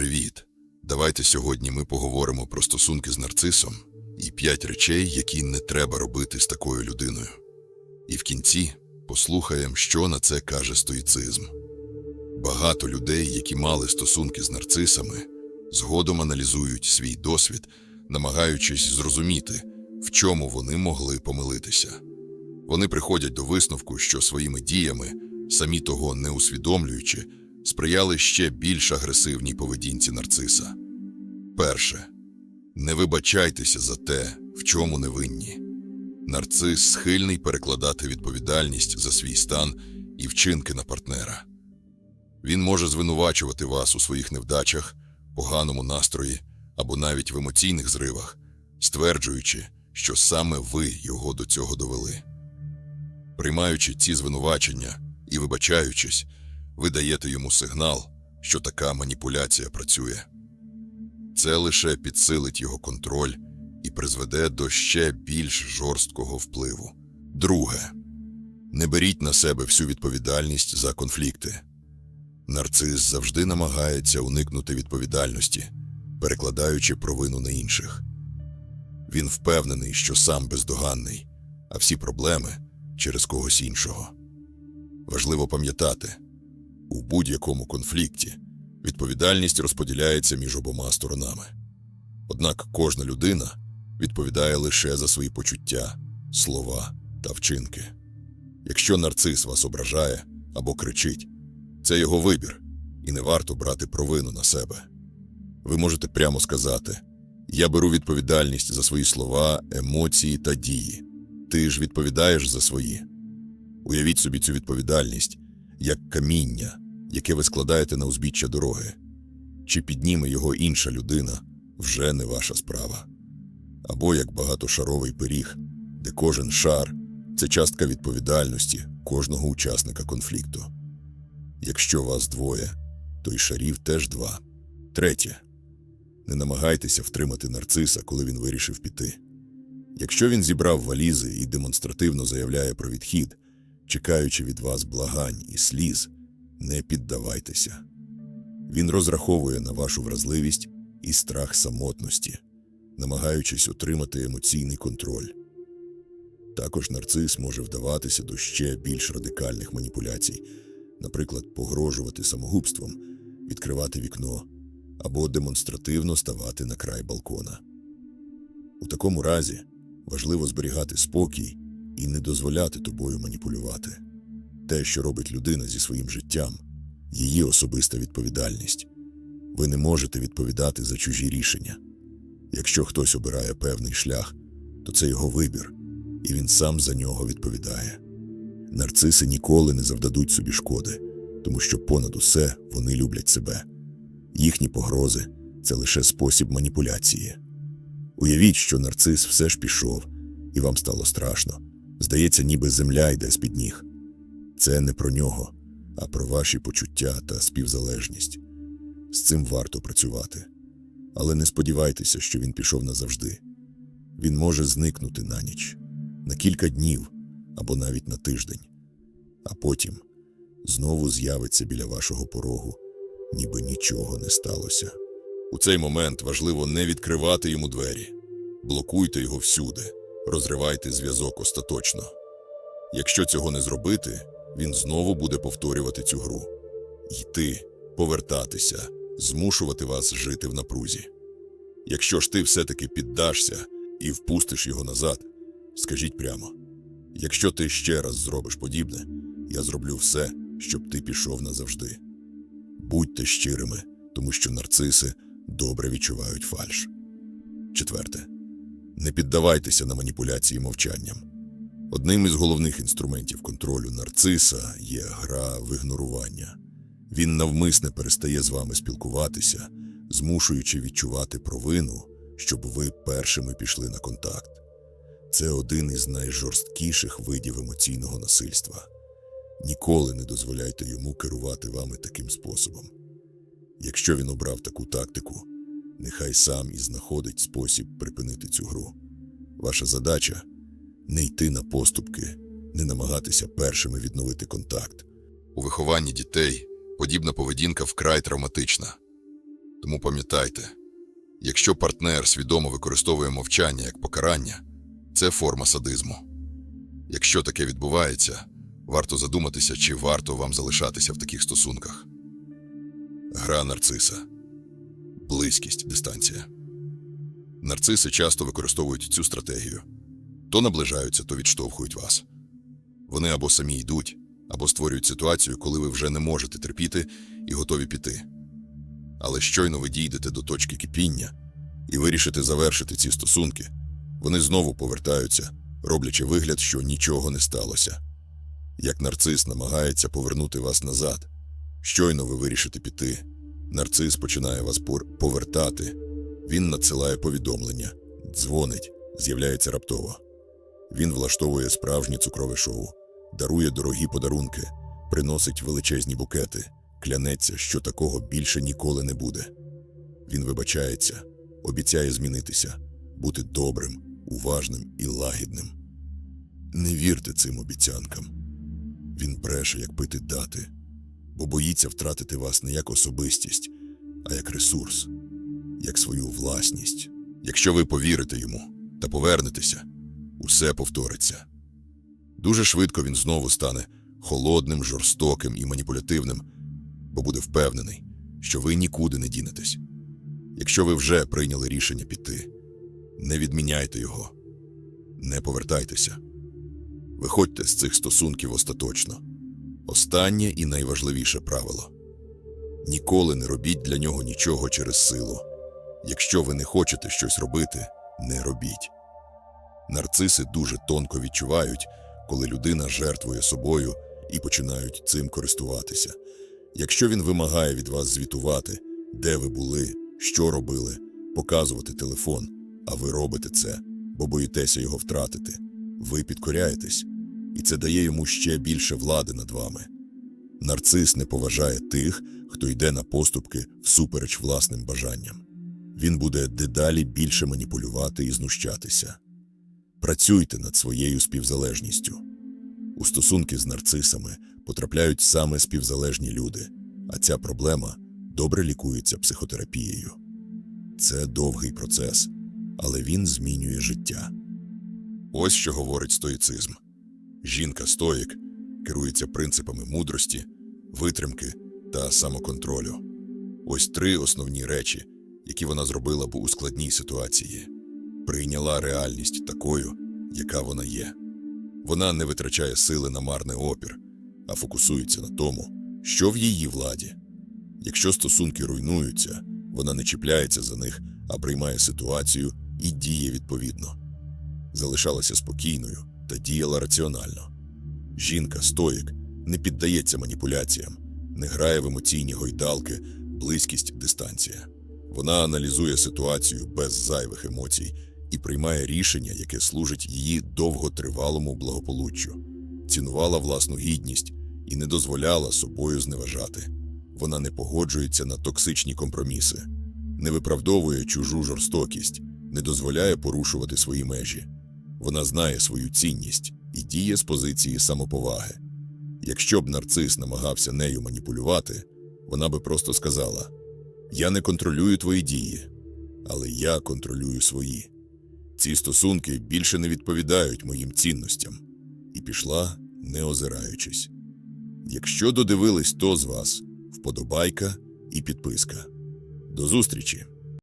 Привіт! Давайте сьогодні ми поговоримо про стосунки з нарцисом і п'ять речей, які не треба робити з такою людиною. І в кінці послухаємо, що на це каже стоїцизм. Багато людей, які мали стосунки з нарцисами, згодом аналізують свій досвід, намагаючись зрозуміти, в чому вони могли помилитися. Вони приходять до висновку, що своїми діями, самі того не усвідомлюючи, сприяли ще більш агресивній поведінці нарциса. Перше. Не вибачайтеся за те, в чому не винні. Нарцис схильний перекладати відповідальність за свій стан і вчинки на партнера. Він може звинувачувати вас у своїх невдачах, поганому настрої або навіть в емоційних зривах, стверджуючи, що саме ви його до цього довели. Приймаючи ці звинувачення і вибачаючись, ви даєте йому сигнал, що така маніпуляція працює. Це лише підсилить його контроль і призведе до ще більш жорсткого впливу. Друге, не беріть на себе всю відповідальність за конфлікти. Нарцис завжди намагається уникнути відповідальності, перекладаючи провину на інших. Він впевнений, що сам бездоганний, а всі проблеми через когось іншого. Важливо пам'ятати, у будь-якому конфлікті відповідальність розподіляється між обома сторонами. Однак кожна людина відповідає лише за свої почуття, слова та вчинки. Якщо нарцис вас ображає або кричить, це його вибір, і не варто брати провину на себе. Ви можете прямо сказати: Я беру відповідальність за свої слова, емоції та дії. Ти ж відповідаєш за свої. Уявіть собі цю відповідальність як каміння, яке ви складаєте на узбіччя дороги. Чи підніме його інша людина вже не ваша справа. Або як багатошаровий пиріг, де кожен шар це частка відповідальності кожного учасника конфлікту. Якщо вас двоє, то й шарів теж два. Третє. Не намагайтеся втримати нарциса, коли він вирішив піти. Якщо він зібрав валізи і демонстративно заявляє про відхід, чекаючи від вас благань і сліз, не піддавайтеся. Він розраховує на вашу вразливість і страх самотності, намагаючись отримати емоційний контроль. Також нарцис може вдаватися до ще більш радикальних маніпуляцій, наприклад, погрожувати самогубством, відкривати вікно або демонстративно ставати на край балкона. У такому разі важливо зберігати спокій і не дозволяти тобою маніпулювати. Те, що робить людина зі своїм життям, її особиста відповідальність. Ви не можете відповідати за чужі рішення. Якщо хтось обирає певний шлях, то це його вибір, і він сам за нього відповідає. Нарциси ніколи не завдадуть собі шкоди, тому що понад усе вони люблять себе. Їхні погрози це лише спосіб маніпуляції. Уявіть, що нарцис все ж пішов, і вам стало страшно. Здається, ніби земля йде з-під ніг. Це не про нього, а про ваші почуття та співзалежність. З цим варто працювати. Але не сподівайтеся, що він пішов назавжди. Він може зникнути на ніч, на кілька днів або навіть на тиждень, а потім знову з'явиться біля вашого порогу, ніби нічого не сталося. У цей момент важливо не відкривати йому двері, блокуйте його всюди, розривайте зв'язок остаточно. Якщо цього не зробити, він знову буде повторювати цю гру йти, повертатися, змушувати вас жити в напрузі. Якщо ж ти все-таки піддашся і впустиш його назад, скажіть прямо: якщо ти ще раз зробиш подібне, я зроблю все, щоб ти пішов назавжди. Будьте щирими, тому що нарциси добре відчувають фальш. Четверте. Не піддавайтеся на маніпуляції мовчанням. Одним із головних інструментів контролю нарциса є гра в ігнорування. Він навмисне перестає з вами спілкуватися, змушуючи відчувати провину, щоб ви першими пішли на контакт. Це один із найжорсткіших видів емоційного насильства. Ніколи не дозволяйте йому керувати вами таким способом. Якщо він обрав таку тактику, нехай сам і знаходить спосіб припинити цю гру. Ваша задача не йти на поступки, не намагатися першими відновити контакт. У вихованні дітей подібна поведінка вкрай травматична, тому пам'ятайте, якщо партнер свідомо використовує мовчання як покарання, це форма садизму. Якщо таке відбувається, варто задуматися, чи варто вам залишатися в таких стосунках. Гра нарциса, близькість, дистанція. Нарциси часто використовують цю стратегію то наближаються, то відштовхують вас. Вони або самі йдуть, або створюють ситуацію, коли ви вже не можете терпіти і готові піти. Але щойно ви дійдете до точки кипіння і вирішите завершити ці стосунки, вони знову повертаються, роблячи вигляд, що нічого не сталося. Як нарцис намагається повернути вас назад, щойно ви вирішите піти, нарцис починає вас повертати, він надсилає повідомлення, дзвонить, з'являється раптово. Він влаштовує справжнє цукрове шоу, дарує дорогі подарунки, приносить величезні букети, клянеться, що такого більше ніколи не буде. Він вибачається, обіцяє змінитися, бути добрим, уважним і лагідним. Не вірте цим обіцянкам. Він бреше, як пити дати, бо боїться втратити вас не як особистість, а як ресурс, як свою власність. Якщо ви повірите йому та повернетеся, усе повториться. Дуже швидко він знову стане холодним, жорстоким і маніпулятивним, бо буде впевнений, що ви нікуди не дінетесь. Якщо ви вже прийняли рішення піти, не відміняйте його, не повертайтеся. Виходьте з цих стосунків остаточно. Останнє і найважливіше правило ніколи не робіть для нього нічого через силу. Якщо ви не хочете щось робити, не робіть. Нарциси дуже тонко відчувають, коли людина жертвує собою і починають цим користуватися. Якщо він вимагає від вас звітувати, де ви були, що робили, показувати телефон, а ви робите це, бо боїтеся його втратити, ви підкоряєтесь, і це дає йому ще більше влади над вами. Нарцис не поважає тих, хто йде на поступки всупереч власним бажанням. Він буде дедалі більше маніпулювати і знущатися. Працюйте над своєю співзалежністю. У стосунки з нарцисами потрапляють саме співзалежні люди, а ця проблема добре лікується психотерапією. Це довгий процес, але він змінює життя. Ось що говорить стоїцизм. Жінка-стоїк керується принципами мудрості, витримки та самоконтролю. Ось три основні речі, які вона зробила б у складній ситуації. Прийняла реальність такою, яка вона є. Вона не витрачає сили на марний опір, а фокусується на тому, що в її владі. Якщо стосунки руйнуються, вона не чіпляється за них, а приймає ситуацію і діє відповідно. Залишалася спокійною та діяла раціонально. Жінка стоїк не піддається маніпуляціям, не грає в емоційні гойдалки, близькість, дистанція. Вона аналізує ситуацію без зайвих емоцій і приймає рішення, яке служить її довготривалому благополуччю, цінувала власну гідність і не дозволяла собою зневажати. Вона не погоджується на токсичні компроміси, не виправдовує чужу жорстокість, не дозволяє порушувати свої межі. Вона знає свою цінність і діє з позиції самоповаги. Якщо б нарцис намагався нею маніпулювати, вона би просто сказала: Я не контролюю твої дії, але я контролюю свої. Ці стосунки більше не відповідають моїм цінностям, і пішла, не озираючись. Якщо додивились то з вас, вподобайка і підписка. До зустрічі!